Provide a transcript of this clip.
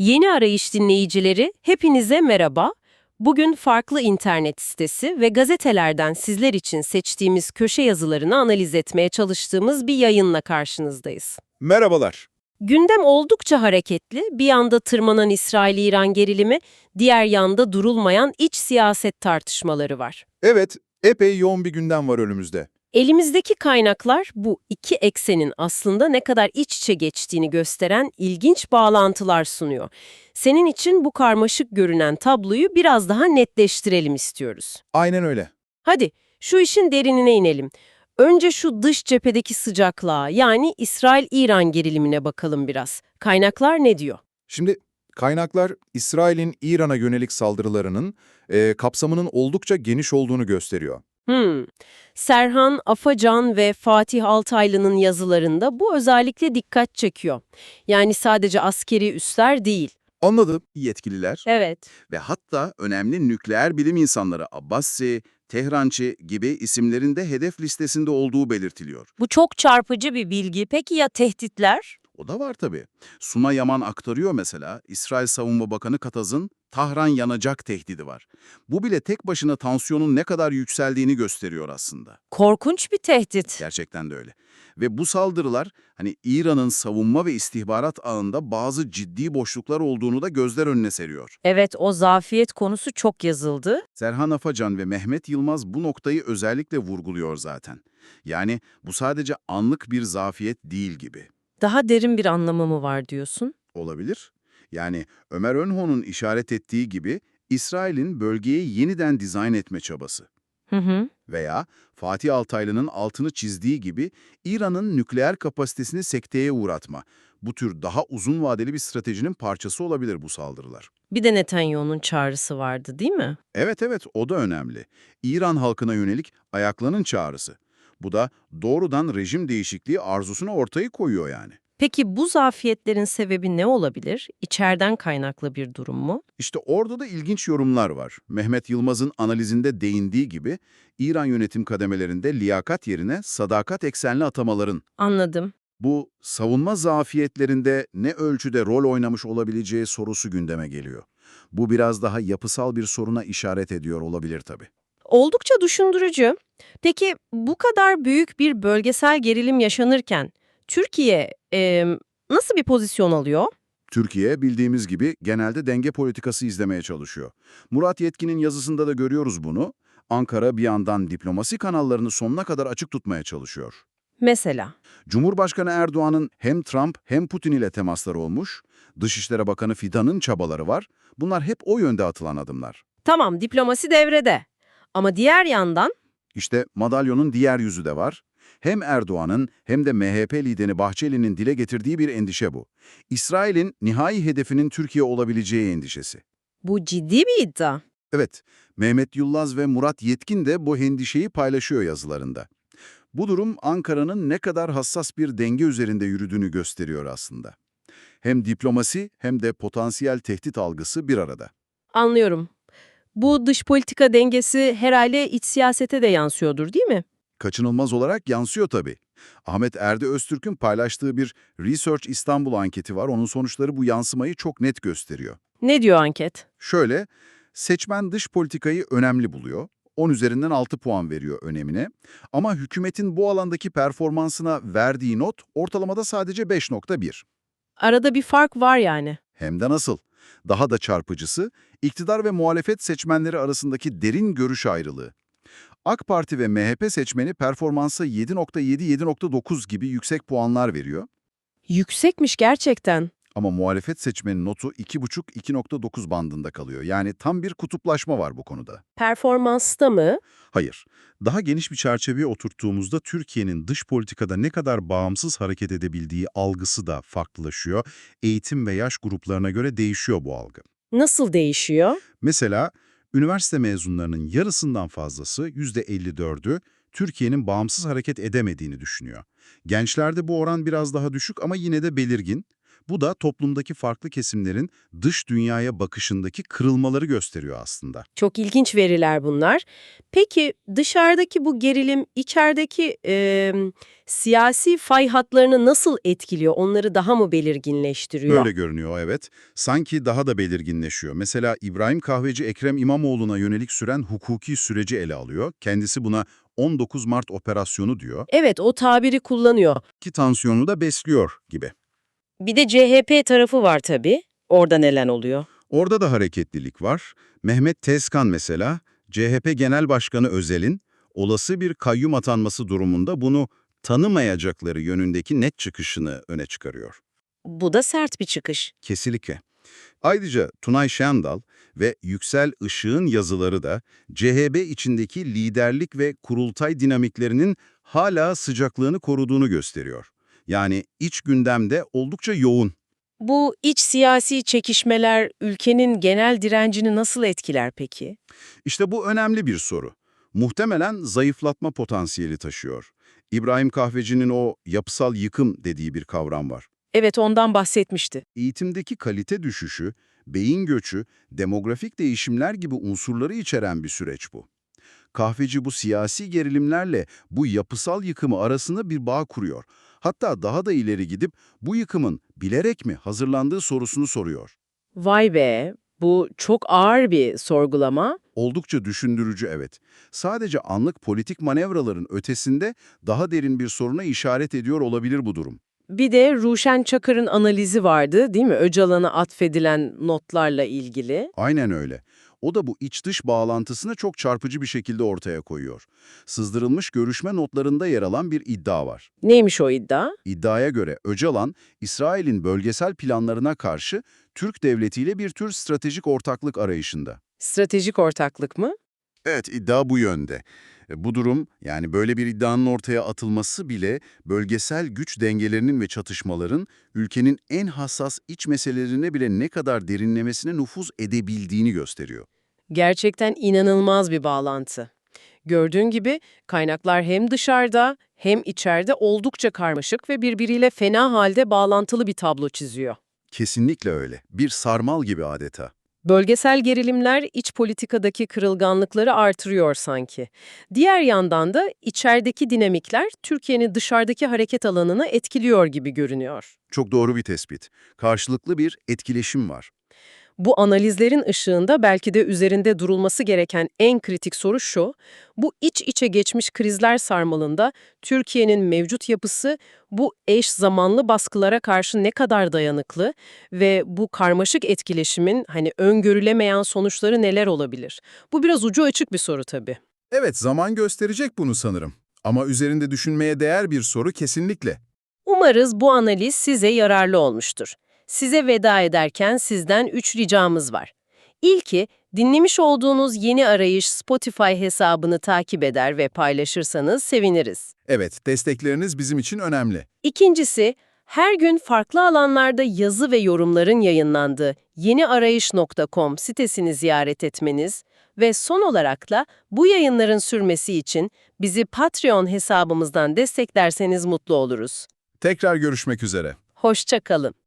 Yeni Arayış dinleyicileri, hepinize merhaba. Bugün farklı internet sitesi ve gazetelerden sizler için seçtiğimiz köşe yazılarını analiz etmeye çalıştığımız bir yayınla karşınızdayız. Merhabalar. Gündem oldukça hareketli, bir yanda tırmanan İsrail-İran gerilimi, diğer yanda durulmayan iç siyaset tartışmaları var. Evet, epey yoğun bir gündem var önümüzde. Elimizdeki kaynaklar bu iki eksenin aslında ne kadar iç içe geçtiğini gösteren ilginç bağlantılar sunuyor. Senin için bu karmaşık görünen tabloyu biraz daha netleştirelim istiyoruz. Aynen öyle. Hadi şu işin derinine inelim. Önce şu dış cephedeki sıcaklığa yani İsrail-İran gerilimine bakalım biraz. Kaynaklar ne diyor? Şimdi kaynaklar İsrail'in İran'a yönelik saldırılarının e, kapsamının oldukça geniş olduğunu gösteriyor. Hmm. Serhan Afacan ve Fatih Altaylı'nın yazılarında bu özellikle dikkat çekiyor. Yani sadece askeri üsler değil. Anladım. Yetkililer Evet. ve hatta önemli nükleer bilim insanları Abbasi, Tehrançı gibi isimlerin de hedef listesinde olduğu belirtiliyor. Bu çok çarpıcı bir bilgi. Peki ya tehditler? O da var tabii. Suna Yaman aktarıyor mesela, İsrail Savunma Bakanı Kataz'ın Tahran yanacak tehdidi var. Bu bile tek başına tansiyonun ne kadar yükseldiğini gösteriyor aslında. Korkunç bir tehdit. Gerçekten de öyle. Ve bu saldırılar hani İran'ın savunma ve istihbarat ağında bazı ciddi boşluklar olduğunu da gözler önüne seriyor. Evet, o zafiyet konusu çok yazıldı. Serhan Afacan ve Mehmet Yılmaz bu noktayı özellikle vurguluyor zaten. Yani bu sadece anlık bir zafiyet değil gibi. Daha derin bir anlamı mı var diyorsun? Olabilir. Yani Ömer Önho'nun işaret ettiği gibi İsrail'in bölgeyi yeniden dizayn etme çabası. Hı hı. Veya Fatih Altaylı'nın altını çizdiği gibi İran'ın nükleer kapasitesini sekteye uğratma. Bu tür daha uzun vadeli bir stratejinin parçası olabilir bu saldırılar. Bir de Netanyahu'nun çağrısı vardı değil mi? Evet evet o da önemli. İran halkına yönelik ayaklanın çağrısı. Bu da doğrudan rejim değişikliği arzusunu ortaya koyuyor yani. Peki bu zafiyetlerin sebebi ne olabilir? İçeriden kaynaklı bir durum mu? İşte orada da ilginç yorumlar var. Mehmet Yılmaz'ın analizinde değindiği gibi İran yönetim kademelerinde liyakat yerine sadakat eksenli atamaların Anladım. bu savunma zafiyetlerinde ne ölçüde rol oynamış olabileceği sorusu gündeme geliyor. Bu biraz daha yapısal bir soruna işaret ediyor olabilir tabii. Oldukça düşündürücü. Peki bu kadar büyük bir bölgesel gerilim yaşanırken Türkiye e, nasıl bir pozisyon alıyor? Türkiye bildiğimiz gibi genelde denge politikası izlemeye çalışıyor. Murat Yetkin'in yazısında da görüyoruz bunu. Ankara bir yandan diplomasi kanallarını sonuna kadar açık tutmaya çalışıyor. Mesela. Cumhurbaşkanı Erdoğan'ın hem Trump hem Putin ile temasları olmuş, Dışişleri Bakanı Fidan'ın çabaları var. Bunlar hep o yönde atılan adımlar. Tamam diplomasi devrede. Ama diğer yandan İşte madalyonun diğer yüzü de var. Hem Erdoğan'ın hem de MHP lideri Bahçeli'nin dile getirdiği bir endişe bu. İsrail'in nihai hedefinin Türkiye olabileceği endişesi. bu ciddi bir iddia. Evet, Mehmet Yullaz ve Murat Yetkin de bu endişeyi paylaşıyor yazılarında. Bu durum Ankara'nın ne kadar hassas bir denge üzerinde yürüdüğünü gösteriyor aslında. Hem diplomasi hem de potansiyel tehdit algısı bir arada. Anlıyorum. Bu dış politika dengesi herhalde iç siyasete de yansıyordur değil mi? Kaçınılmaz olarak yansıyor tabii. Ahmet Erdi Öztürk'ün paylaştığı bir Research İstanbul anketi var. Onun sonuçları bu yansımayı çok net gösteriyor. Ne diyor anket? Şöyle, seçmen dış politikayı önemli buluyor. 10 üzerinden 6 puan veriyor önemine. Ama hükümetin bu alandaki performansına verdiği not ortalamada sadece 5.1. Arada bir fark var yani. Hem de nasıl? Daha da çarpıcısı, iktidar ve muhalefet seçmenleri arasındaki derin görüş ayrılığı. AK Parti ve MHP seçmeni performansa 7.7-7.9 gibi yüksek puanlar veriyor. Yüksekmiş gerçekten. Ama muhalefet seçmenin notu 2.5-2.9 bandında kalıyor. Yani tam bir kutuplaşma var bu konuda. Performansta mı? Hayır. Daha geniş bir çerçeveye oturttuğumuzda Türkiye'nin dış politikada ne kadar bağımsız hareket edebildiği algısı da farklılaşıyor. Eğitim ve yaş gruplarına göre değişiyor bu algı. Nasıl değişiyor? Mesela üniversite mezunlarının yarısından fazlası %54'ü Türkiye'nin bağımsız hareket edemediğini düşünüyor. Gençlerde bu oran biraz daha düşük ama yine de belirgin. Bu da toplumdaki farklı kesimlerin dış dünyaya bakışındaki kırılmaları gösteriyor aslında. Çok ilginç veriler bunlar. Peki dışarıdaki bu gerilim içerideki e, siyasi fay hatlarını nasıl etkiliyor? Onları daha mı belirginleştiriyor? Öyle görünüyor evet. Sanki daha da belirginleşiyor. Mesela İbrahim Kahveci Ekrem İmamoğlu'na yönelik süren hukuki süreci ele alıyor. Kendisi buna 19 Mart operasyonu diyor Evet o tabiri kullanıyor. ki tansiyonu da besliyor gibi. Bir de CHP tarafı var tabii. Orada neler oluyor? Orada da hareketlilik var. Mehmet Tezkan mesela, CHP Genel Başkanı Özel'in olası bir kayyum atanması durumunda bunu tanımayacakları yönündeki net çıkışını öne çıkarıyor. Bu da sert bir çıkış. Kesinlikle. Ayrıca Tunay Şendal ve Yüksel Işık'ın yazıları da CHP içindeki liderlik ve kurultay dinamiklerinin hala sıcaklığını koruduğunu gösteriyor. Yani iç gündemde oldukça yoğun. Bu iç siyasi çekişmeler ülkenin genel direncini nasıl etkiler peki? İşte bu önemli bir soru. Muhtemelen zayıflatma potansiyeli taşıyor. İbrahim Kahveci'nin o yapısal yıkım dediği bir kavram var. Evet ondan bahsetmişti. Eğitimdeki kalite düşüşü, beyin göçü, demografik değişimler gibi unsurları içeren bir süreç bu. Kahveci bu siyasi gerilimlerle bu yapısal yıkımı arasında bir bağ kuruyor. Hatta daha da ileri gidip bu yıkımın bilerek mi hazırlandığı sorusunu soruyor. Vay be bu çok ağır bir sorgulama. Oldukça düşündürücü evet. Sadece anlık politik manevraların ötesinde daha derin bir soruna işaret ediyor olabilir bu durum. Bir de Ruşen Çakır'ın analizi vardı değil mi? Öcalan'a atfedilen notlarla ilgili. Aynen öyle. O da bu iç-dış bağlantısını çok çarpıcı bir şekilde ortaya koyuyor. Sızdırılmış görüşme notlarında yer alan bir iddia var. Neymiş o iddia? İddiaya göre Öcalan, İsrail'in bölgesel planlarına karşı Türk devletiyle bir tür stratejik ortaklık arayışında. Stratejik ortaklık mı? Evet, iddia bu yönde. Bu durum, yani böyle bir iddianın ortaya atılması bile bölgesel güç dengelerinin ve çatışmaların ülkenin en hassas iç meselelerine bile ne kadar derinlemesine nüfuz edebildiğini gösteriyor. Gerçekten inanılmaz bir bağlantı. Gördüğün gibi kaynaklar hem dışarıda hem içeride oldukça karmaşık ve birbiriyle fena halde bağlantılı bir tablo çiziyor. Kesinlikle öyle. Bir sarmal gibi adeta. Bölgesel gerilimler iç politikadaki kırılganlıkları artırıyor sanki. Diğer yandan da içerideki dinamikler Türkiye'nin dışarıdaki hareket alanını etkiliyor gibi görünüyor. Çok doğru bir tespit. Karşılıklı bir etkileşim var. Bu analizlerin ışığında belki de üzerinde durulması gereken en kritik soru şu, bu iç içe geçmiş krizler sarmalında Türkiye'nin mevcut yapısı bu eş zamanlı baskılara karşı ne kadar dayanıklı ve bu karmaşık etkileşimin hani öngörülemeyen sonuçları neler olabilir? Bu biraz ucu açık bir soru tabii. Evet, zaman gösterecek bunu sanırım. Ama üzerinde düşünmeye değer bir soru kesinlikle. Umarız bu analiz size yararlı olmuştur. Size veda ederken sizden üç ricamız var. İlki, dinlemiş olduğunuz yeni arayış Spotify hesabını takip eder ve paylaşırsanız seviniriz. Evet, destekleriniz bizim için önemli. İkincisi, her gün farklı alanlarda yazı ve yorumların yayınlandığı yeniarayış.com sitesini ziyaret etmeniz ve son olarak da bu yayınların sürmesi için bizi Patreon hesabımızdan desteklerseniz mutlu oluruz. Tekrar görüşmek üzere. Hoşça kalın.